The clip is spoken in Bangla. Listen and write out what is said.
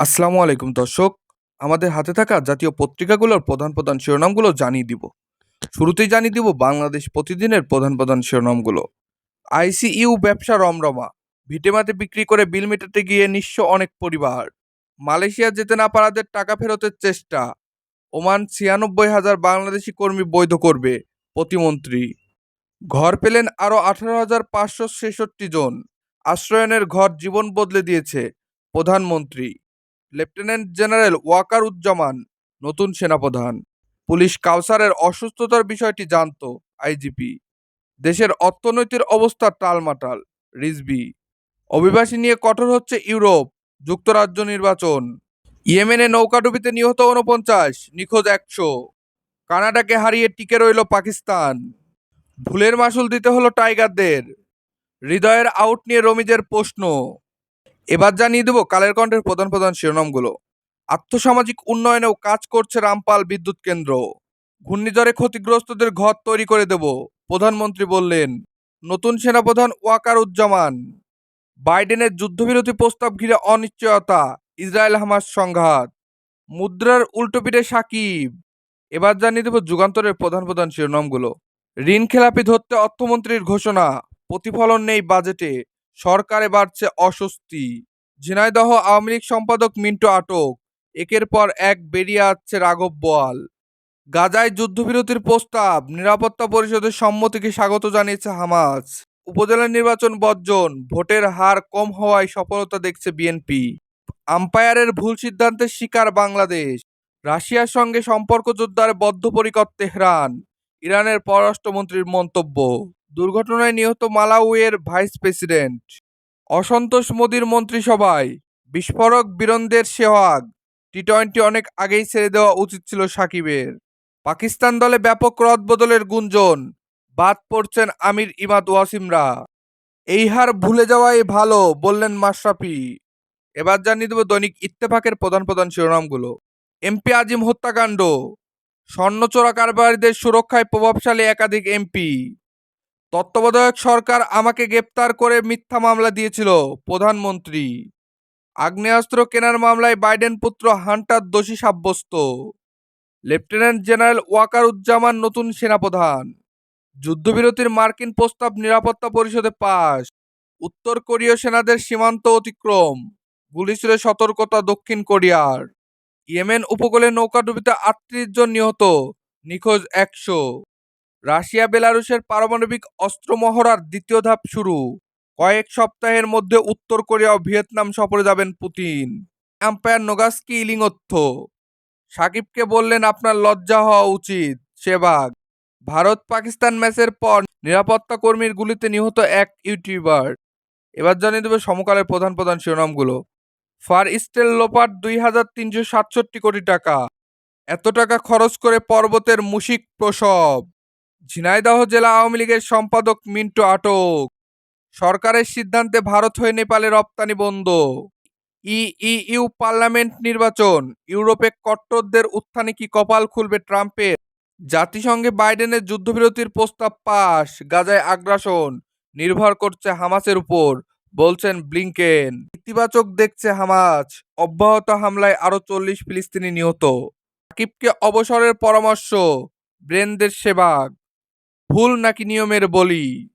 আসসালামু আলাইকুম, দর্শক। আমাদের হাতে থাকা জাতীয় পত্রিকাগুলোর প্রধান প্রধান শিরোনামগুলো জানিয়ে দিব। শুরুতেই জানিয়ে দিব বাংলাদেশ প্রতিদিনের প্রধান প্রধান শিরোনামগুলো। আইসিইউ ব্যবসা রমরমা। ভিটেমাতে বিক্রি করে বিল মেটাতে গিয়ে নিঃস্ব অনেক পরিবার। মালয়েশিয়া যেতে না পারাদের টাকা ফেরতের চেষ্টা। ওমান ছিয়ানব্বই হাজার বাংলাদেশি কর্মী বৈধ করবে প্রতিমন্ত্রী। ঘর পেলেন আরও আঠারো হাজার পাঁচশো ছেষট্টি জন। আশ্রয়নের ঘর জীবন বদলে দিয়েছে প্রধানমন্ত্রী। লেফটেন্যান্ট জেনারেল ওয়াকার উজ্জামান, নতুন সেনাপ্রধান। পুলিশ কাউসারের অসুস্থতার বিষয়টি জানত, আইজিপি। দেশের অর্থনৈতিক অবস্থা টালমাটাল রিজবি অভিবাসী নিয়ে কঠোর হচ্ছে ইউরোপ, যুক্তরাজ্য নির্বাচন। ইয়েমেনে নৌকাডুবিতে নিহত উনপঞ্চাশ নিখোঁজ একশো। কানাডাকে হারিয়ে টিকে রইল পাকিস্তান। ভুলের মাসুল দিতে হলো টাইগারদের। হৃদয়ের আউট নিয়ে রমিজের প্রশ্ন। এবার জানিয়ে দেব কালের কণ্ঠের প্রধান প্রধান শিরোনামগুলো। আর্থসামাজিক উন্নয়নেও কাজ করছে রামপাল বিদ্যুৎ কেন্দ্র। ঘূর্ণিঝড়ে ক্ষতিগ্রস্তদের ঘর তৈরি করে দেব, প্রধানমন্ত্রী বললেন। নতুন সেনাপ্রধান ওয়াকার উজ্জামান বাইডেনের যুদ্ধবিরতি প্রস্তাব ঘিরে অনিশ্চয়তা, ইসরায়েল হামাস সংঘাত। মুদ্রার উল্টোপিঠে সাকিব। এবার জানিয়ে দেব যুগান্তরের প্রধান প্রধান শিরোনামগুলো। ঋণ খেলাপি ধরতে অর্থমন্ত্রীর ঘোষণা, প্রতিফলন নেই বাজেটে। সরকারে বাড়ছে অস্বস্তি। ঝিনাইদহ আওয়ামী লীগ সম্পাদক মিন্টু আটক। একের পর এক বেরিয়ে আসছে রাঘব বোয়াল। গাজায় যুদ্ধবিরতির প্রস্তাব, নিরাপত্তা পরিষদের সম্মতিকে স্বাগত জানিয়েছে হামাস। উপজেলা নির্বাচন বর্জন, ভোটের হার কম হওয়ায় সফলতা দেখছে বিএনপি। আম্পায়ারের ভুল সিদ্ধান্তের শিকার বাংলাদেশ। রাশিয়ার সঙ্গে সম্পর্ক জোরদারে বদ্ধপরিকর তেহরান। ইরানের পররাষ্ট্রমন্ত্রীর মন্তব্য। দুর্ঘটনায় নিহত মালাউয়ের ভাইস প্রেসিডেন্ট। অসন্তোষ মোদীর মন্ত্রিসভায় বিস্ফোরক বীরন্দের সেহাগ টি টোয়েন্টি অনেক আগেই ছেড়ে দেওয়া উচিত ছিল সাকিবের। পাকিস্তান দলে ব্যাপক রদবদলের গুঞ্জন, বাদ পড়ছেন আমির ইমাদ ওয়াসিমরা। এই হার ভুলে যাওয়াই ভালো, বললেন মাশরাফি। এবার জানিয়ে দেব দৈনিক ইত্তেফাকের প্রধান প্রধান শিরোনামগুলো। এমপি আজিম হত্যাকাণ্ড, স্বর্ণচোরা কারবারিদের সুরক্ষায় প্রভাবশালী একাধিক এমপি। তত্ত্বাবধায়ক সরকার আমাকে গ্রেপ্তার করে মিথ্যা মামলা দিয়েছিল, প্রধানমন্ত্রী। আগ্নেয়াস্ত্র কেনার মামলায় বাইডেন পুত্র হান্টার দোষী সাব্যস্ত। লেফটেন্যান্ট জেনারেল ওয়াকার উজ্জামান নতুন সেনাপ্রধান। যুদ্ধবিরতির মার্কিন প্রস্তাব নিরাপত্তা পরিষদে পাশ। উত্তর কোরীয় সেনাদের সীমান্ত অতিক্রম। গুলি ছুড়ে সতর্কতা দক্ষিণ কোরিয়ার। ইয়েমেন উপকূলে নৌকাডুবিতে আটত্রিশ জন নিহত, নিখোঁজ একশো। রাশিয়া, বেলারুশের পারমাণবিক অস্ত্র মহড়ার দ্বিতীয় ধাপ শুরু। কয়েক সপ্তাহের মধ্যে উত্তর কোরিয়া ও ভিয়েতনাম সফরে যাবেন পুতিন। আম্পায়ার নোগাস্কি ইলিংথ সাকিবকে বললেন, আপনার লজ্জা হওয়া উচিত সেবাগ ভারত পাকিস্তান ম্যাচের পর নিরাপত্তা কর্মীর গুলিতে নিহত এক ইউটিউবার। এবার জানিয়ে দেবে সমকালের প্রধান প্রধান শিরোনামগুলো। ফার স্টেল লোপাট দুই হাজার তিনশো সাতষট্টি কোটি টাকা। এত টাকা খরচ করে পর্বতের মুশিক প্রসব। ঝিনাইদহ জেলা আওয়ামী লীগের সম্পাদক মিন্টু আটক। সরকারের সিদ্ধান্তে ভারত হয়ে নেপালে রপ্তানি বন্ধ। ইইউ পার্লামেন্ট নির্বাচন। ইউরোপে কট্টরদের উত্থানে কি কপাল খুলবে ট্রাম্পের? জাতিসংঘে বাইডেনের যুদ্ধবিরতির প্রস্তাব পাশ গাজায় আগ্রাসন। নির্ভর করছে হামাসের উপর, বলছেন ব্লিংকেন। ইতিবাচক দেখছে হামাস। অব্যাহত হামলায় আরও চল্লিশ ফিলিস্তিনি নিহত। সাকিবকে অবসরের পরামর্শ। ব্রেনদের সেবাগ। ভুল নাকি নিয়মের বলি?